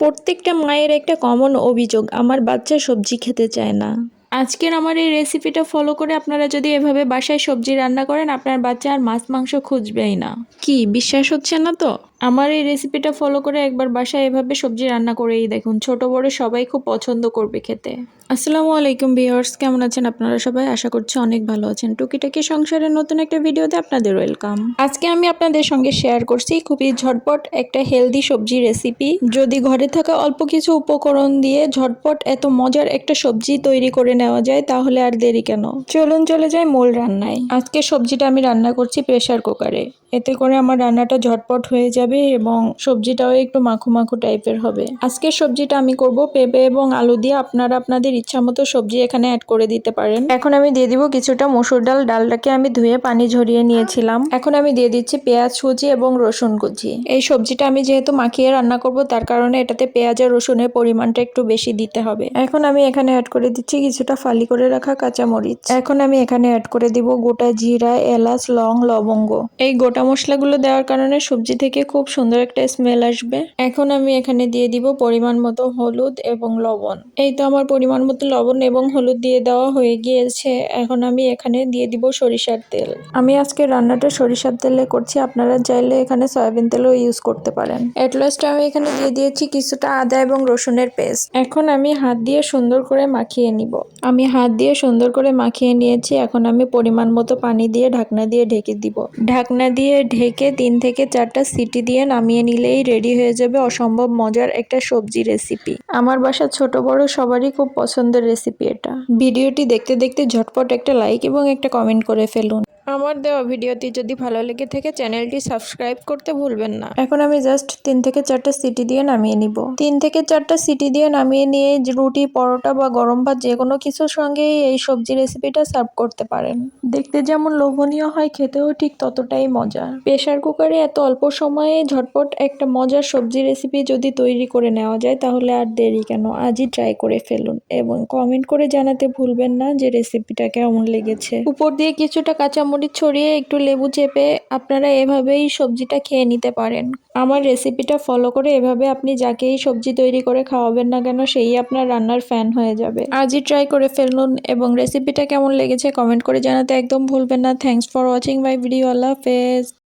প্রত্যেকটা মায়ের একটা কমন অভিযোগ আমার বাচ্চা সবজি খেতে চায় না। আজকের আমার এই রেসিপিটা ফলো করে আপনারা যদি এভাবে বাসায় সবজি রান্না করেন আপনার বাচ্চা আর মাছ মাংস খুঁজবেই না। কি বিশ্বাস হচ্ছে না তো? আমার এই রেসিপিটা ফলো করে একবার বাসায় এভাবে সবজি রান্না করেই দেখুন। ছোট, বড় সবাই খুব পছন্দ করবে খেতে। আসসালামু আলাইকুম ভিউয়ার্স কেমন আছেন আপনারা সবাই? আশা করছি অনেক ভালো আছেন। টুকিটাকি সংসারের নতুন একটা ভিডিওতে আপনাদের ওয়েলকাম আজকে আমি আপনাদের সঙ্গে শেয়ার করছি খুবই ঝটপট একটা হেলদি সবজি রেসিপি যদি ঘরে থাকা অল্প কিছু উপকরণ দিয়ে ঝটপট এত মজার একটা সবজি তৈরি করে নেওয়া যায়, তাহলে আর দেরি কেন? চলুন চলে যায় মূল রান্নায়। আজকে সবজিটা আমি রান্না করছি প্রেসার কুকারে এতে করে আমার রান্নাটা ঝটপট হয়ে যাবে এবং সবজিটাও একটু মাখো মাখো টাইপের হবে। আজকের সবজিটা আমি করব পেঁপে এবং আলু দিয়ে আপনারা আপনাদের ইচ্ছা মতো সবজি এখানে অ্যাড করে দিতে পারেন। এখন আমি দিয়ে দিব কিছুটা মসুর ডাল। ডালটাকে আমি ধুয়ে পানি ঝরিয়ে নিয়েছিলাম। এখন আমি দিয়ে দিচ্ছি পেঁয়াজ কুচি এবং রসুন কুচি। এই সবজিটা আমি যেহেতু মাখিয়ে রান্না করব, তার কারণে এটাতে পেঁয়াজ আর রসুনের পরিমাণটা একটু বেশি দিতে হবে। এখন আমি এখানে অ্যাড করে দিচ্ছি কিছুটা ফালি করে রাখা কাঁচামরিচ। এখন আমি এখানে অ্যাড করে দিব গোটা জিরা, এলাচ, লং, লবঙ্গ। এই গোটা মশলাগুলো দেওয়ার কারণে সবজি থেকে খুব সুন্দর একটা স্মেল আসবে। এখন আমি এখানে দিয়ে দিব পরিমাণ মতো হলুদ এবং লবণ। এই তো আমার পরিমাণ মতো লবণ এবং হলুদ দিয়ে দেওয়া হয়ে গিয়েছে। এখন আমি এখানে দিয়ে দিব সরিষার তেল। আমি আজকে রান্নাটা সরিষার তেলে করছি। আপনারা চাইলে এখানে সয়াবিন তেলও ইউজ করতে পারেন। এট লাস্ট আমি এখানে দিয়ে দিয়েছি কিছুটা আদা এবং রসুনের পেস্ট। এখন আমি হাত দিয়ে সুন্দর করে মাখিয়ে নিব। আমি হাত দিয়ে সুন্দর করে মাখিয়ে নিয়েছি। এখন আমি পরিমাণ মতো পানি দিয়ে ঢাকনা দিয়ে ঢেকে দিব। ঢাকনা দিয়ে ঢেকে তিন থেকে চারটা সিটি দিয়ে নামিয়ে নিলেই রেডি হয়ে যাবে অসম্ভব মজার একটা সবজি রেসিপি আমার বাসা ছোট বড় সবারই খুব পছন্দের রেসিপি এটা। ভিডিওটি দেখতে দেখতে ঝটপট একটা লাইক এবং একটা কমেন্ট করে ফেলুন। আমার দেওয়া ভিডিওটি যদি ভালো লেগে থাকে, চ্যানেলটি সাবস্ক্রাইব করতে ভুলবেন না। এখন আমি জাস্ট তিন থেকে চারটা সিটি দিয়ে নামিয়ে নিব। তিন থেকে চারটা সিটি দিয়ে নামিয়ে নিয়ে রুটি, পরোটা বা গরম ভাত যে কোনো কিছুর সঙ্গেই এই সবজি রেসিপিটা সার্ভ করতে পারেন। দেখতে যেমন লোভনীয় হয়, খেতেও ঠিক ততটাই মজা। প্রেশার কুকারে এত অল্প সময়ে ঝটপট একটা মজার সবজি রেসিপি যদি তৈরি করে নেওয়া যায়, তাহলে আর দেরি কেন? আজই ট্রাই করে ফেলুন এবং কমেন্ট করে জানাতে ভুলবেন না যে রেসিপিটা কেমন লেগেছে। উপর দিয়ে কিছুটা কাঁচামরিচ ছড়িয়ে একটু লেবু চেপে আপনারা এভাবেই সবজিটা খেয়ে নিতে পারেন। আমার রেসিপিটা ফলো করে এভাবে আপনি যাকেই সবজি তৈরি করে খাওয়াবেন না কেন, সেই আপনার রান্নার ফ্যান হয়ে যাবে। আজই ট্রাই করে ফেলুন এবং রেসিপিটা কেমন লেগেছে কমেন্ট করে জানাতে একদম ভুলবেন না। Thanks for watching my video আল্লাহ হাফেজ।